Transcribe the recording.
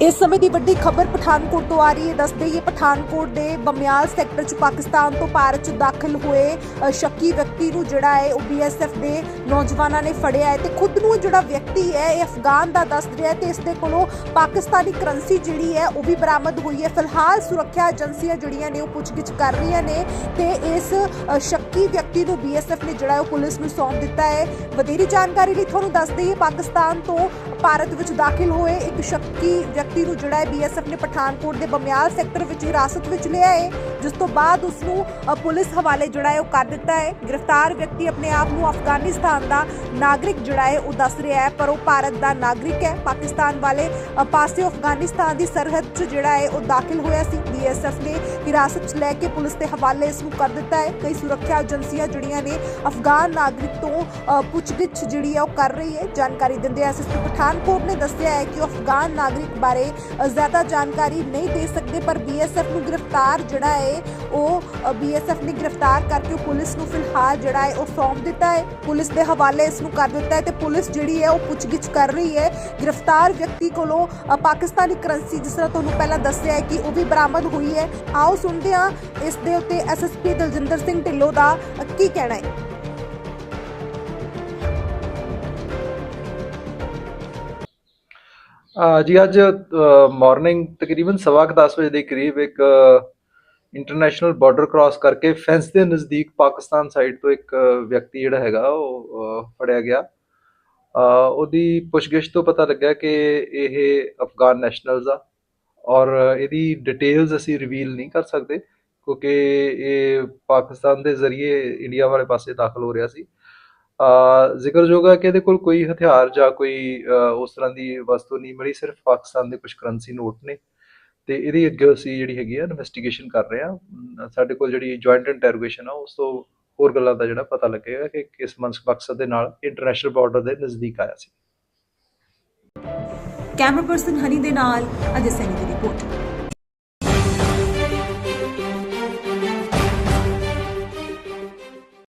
ਇਸ ਸਮੇਂ ਦੀ ਵੱਡੀ ਖਬਰ ਪਠਾਨਕੋਟ ਤੋਂ ਆ ਰਹੀ ਹੈ। ਦੱਸ ਦਈਏ ਪਠਾਨਕੋਟ ਦੇ ਬਮਿਆਲ ਸੈਕਟਰ ਚ ਪਾਕਿਸਤਾਨ ਤੋਂ ਭਾਰਤ ਚ ਦਾਖਲ ਹੋਏ ਸ਼ੱਕੀ ਵਿਅਕਤੀ ਨੂੰ ਜਿਹੜਾ ਹੈ, ਉਹ ਬੀਐਸਐਫ ਦੇ ਨੌਜਵਾਨਾਂ ਨੇ ਫੜਿਆ ਹੈ ਤੇ ਖੁਦ ਨੂੰ ਜਿਹੜਾ ਵਿਅਕਤੀ ਹੈ, ਇਹ ਅਫਗਾਨ ਦਾ ਦੱਸ ਰਿਹਾ ਹੈ ਤੇ ਇਸ ਦੇ ਕੋਲੋਂ ਪਾਕਿਸਤਾਨੀ ਕਰੰਸੀ ਜਿਹੜੀ ਹੈ, ਉਹ ਵੀ ਬਰਾਮਦ ਹੋਈ ਹੈ। ਫਿਲਹਾਲ ਸੁਰੱਖਿਆ ਏਜੰਸੀਆਂ ਜਿਹੜੀਆਂ ਨੇ, ਉਹ ਪੁੱਛਗਿੱਛ ਕਰ ਰਹੀਆਂ ਨੇ ਤੇ ਇਸ ਸ਼ੱਕੀ ਵਿਅਕਤੀ ਨੂੰ ਬੀਐਸਐਫ ਨੇ ਜਿਹੜਾ ਉਹ ਪੁਲਿਸ ਨੂੰ ਸੌਂਪ ਦਿੱਤਾ ਹੈ। ਵਧੇਰੀ ਜਾਣਕਾਰੀ ਲਈ ਤੁਹਾਨੂੰ ਦੱਸ ਦਈਏ ਪਾਕਿਸਤਾਨ ਤੋਂ ਭਾਰਤ ਵਿੱਚ ਦਾਖਲ ਹੋਏ ਇੱਕ ਸ਼ੱਕੀ ਵਿਅਕਤੀ ਨੂੰ ਜਿਹੜਾ ਹੈ ਬੀਐਸਐਫ ਨੇ ਪਠਾਨਕੋਟ ਦੇ ਬਮਿਆਲ ਸੈਕਟਰ ਵਿੱਚ ਹਿਰਾਸਤ ਵਿੱਚ ਲਿਆ ਹੈ, ਜਿਸ ਤੋਂ ਬਾਅਦ ਉਸ ਨੂੰ ਪੁਲਿਸ ਹਵਾਲੇ ਜਿਹੜਾ ਹੈ ਉਹ ਕਰ ਦਿੱਤਾ ਹੈ। ਗ੍ਰਿਫਤਾਰ ਵਿਅਕਤੀ ਆਪਣੇ ਆਪ ਨੂੰ ਅਫਗਾਨਿਸਤਾਨ ਦਾ ਨਾਗਰਿਕ ਜਿਹੜਾ ਹੈ ਉਹ ਦੱਸ ਰਿਹਾ ਹੈ, ਪਰ ਉਹ ਭਾਰਤ ਦਾ ਨਾਗਰਿਕ ਹੈ। ਪਾਕਿਸਤਾਨ ਵਾਲੇ ਪਾਸੇ ਅਫਗਾਨਿਸਤਾਨ ਦੀ ਸਰਹੱਦ 'ਚ ਜਿਹੜਾ ਹੈ ਉਹ ਦਾਖਲ ਹੋਇਆ ਸੀ। ਬੀਐਸਐਫ ਨੇ ਹਿਰਾਸਤ 'ਚ ਲੈ ਕੇ ਪੁਲਿਸ ਦੇ ਹਵਾਲੇ ਇਸ ਨੂੰ ਕਰ ਦਿੱਤਾ ਹੈ। ਕਈ ਸੁਰੱਖਿਆ ਏਜੰਸੀਆਂ ਜਿਹੜੀਆਂ ਨੇ ਅਫਗਾਨ ਨਾਗਰਿਕ ਤੋਂ ਪੁੱਛਗਿੱਛ ਜਿਹੜੀ ਹੈ ਉਹ ਕਰ ਰਹੀ ਹੈ। ਜਾਣਕਾਰੀ ਦਿੰਦੇ ਐਸਐਸਪੀ ਪਠਾਨਕੋਟ ਨੇ ਦੱਸਿਆ ਹੈ ਕਿ ਅਫਗਾਨ ਨਾਗਰਿਕ ਬਾਰੇ ਅ, ਜ਼ਿਆਦਾ ਜਾਣਕਾਰੀ ਨਹੀਂ ਦੇ ਸਕਦੇ ਪਰ ਬੀਐਸਐਫ ਨੂੰ ਗ੍ਰਿਫਤਾਰ ਜਿਹੜਾ ਹੈ ਉਹ ਬੀਐਸਐਫ ਨੇ ਗ੍ਰਿਫਤਾਰ ਕਰਕੇ ਪੁਲਿਸ ਨੂੰ ਫਿਲਹਾਲ ਜਿਹੜਾ ਹੈ ਉਹ ਸੌਂਪ ਦਿੱਤਾ ਹੈ ਪੁਲਿਸ ਦੇ ਹਵਾਲੇ ਇਸ ਨੂੰ ਕਰ ਦਿੱਤਾ ਹੈ ਤੇ ਪੁਲਿਸ ਜਿਹੜੀ ਹੈ ਉਹ ਪੁੱਛਗਿੱਛ ਕਰ ਰਹੀ ਹੈ ਗ੍ਰਿਫਤਾਰ ਵਿਅਕਤੀ ਕੋਲੋਂ ਪਾਕਿਸਤਾਨੀ ਕਰੰਸੀ ਜਿਸ ਤਰ੍ਹਾਂ ਤੁਹਾਨੂੰ ਪਹਿਲਾਂ ਦੱਸਿਆ ਹੈ ਕਿ ਉਹ ਵੀ ਬਰਾਮਦ ਹੋਈ ਹੈ ਆਓ ਸੁਣਦੇ ਹਾਂ ਇਸ ਦੇ ਉੱਤੇ ਐਸਐਸਪੀ ਦਲਜਿੰਦਰ ਸਿੰਘ ਢਿੱਲੋਂ ਦਾ ਕੀ ਕਹਿਣਾ ਹੈ ਜੀ ਅੱਜ ਮਾਰਨਿੰਗ ਤਕਰੀਬਨ ਸਵਾ ਕੁ ਦਸ ਵਜੇ ਦੇ ਕਰੀਬ ਇੱਕ ਇੰਟਰਨੈਸ਼ਨਲ ਬਾਰਡਰ ਕ੍ਰਾਸ ਕਰਕੇ ਫੈਂਸ ਦੇ ਨਜ਼ਦੀਕ ਪਾਕਿਸਤਾਨ ਸਾਈਡ ਤੋਂ ਇੱਕ ਵਿਅਕਤੀ ਜਿਹੜਾ ਹੈਗਾ ਉਹ ਫੜਿਆ ਗਿਆ। ਉਹਦੀ ਪੁੱਛਗਿੱਛ ਤੋਂ ਪਤਾ ਲੱਗਾ ਕਿ ਇਹ ਅਫਗਾਨ ਨੈਸ਼ਨਲਸ ਆ ਔਰ ਇਹਦੀ ਡਿਟੇਲਸ ਅਸੀਂ ਰਿਵੀਲ ਨਹੀਂ ਕਰ ਸਕਦੇ ਕਿਉਂਕਿ ਇਹ ਪਾਕਿਸਤਾਨ ਦੇ ਜ਼ਰੀਏ ਇੰਡੀਆ ਵਾਲੇ ਪਾਸੇ ਦਾਖਲ ਹੋ ਰਿਹਾ ਸੀ। ਜ਼ਿਕਰਯੋਗ ਹੈ ਕਿ ਇਹਦੇ ਕੋਲ ਕੋਈ ਹਥਿਆਰ ਜਾਂ ਕੋਈ ਉਸ ਤਰ੍ਹਾਂ ਦੀ ਵਸਤੂ ਨਹੀਂ ਮਿਲੀ, ਸਿਰਫ ਪਾਕਿਸਤਾਨ ਦੇ ਕੁਝ ਕਰੰਸੀ ਨੋਟ ਨੇ। ਤੇ ਇਹਦੀ ਅੱਗੇ ਅਸੀਂ ਜਿਹੜੀ ਹੈਗੀ ਆ ਇਨਵੈਸਟੀਗੇਸ਼ਨ ਕਰ ਰਹੇ ਆ ਸਾਡੇ ਕੋਲ ਜਿਹੜੀ ਜੁਆਇੰਟ ਇੰਟਰੋਗੇਸ਼ਨ ਆ, ਉਸ ਤੋਂ ਹੋਰ ਗੱਲਾਂ ਦਾ ਜਿਹੜਾ ਪਤਾ ਲੱਗੇਗਾ ਕਿ ਕਿਸ ਮਕਸਦ ਦੇ ਨਾਲ ਇੰਟਰਨੈਸ਼ਨਲ ਬਾਰਡਰ ਦੇ ਨਜ਼ਦੀਕ ਆਇਆ ਸੀ। ਕੈਮਰਾ ਪਰਸਨ ਹਨੀ ਦੇ ਨਾਲ ਅਜੇ ਸੈਨੀ ਦੀ ਰਿਪੋਰਟ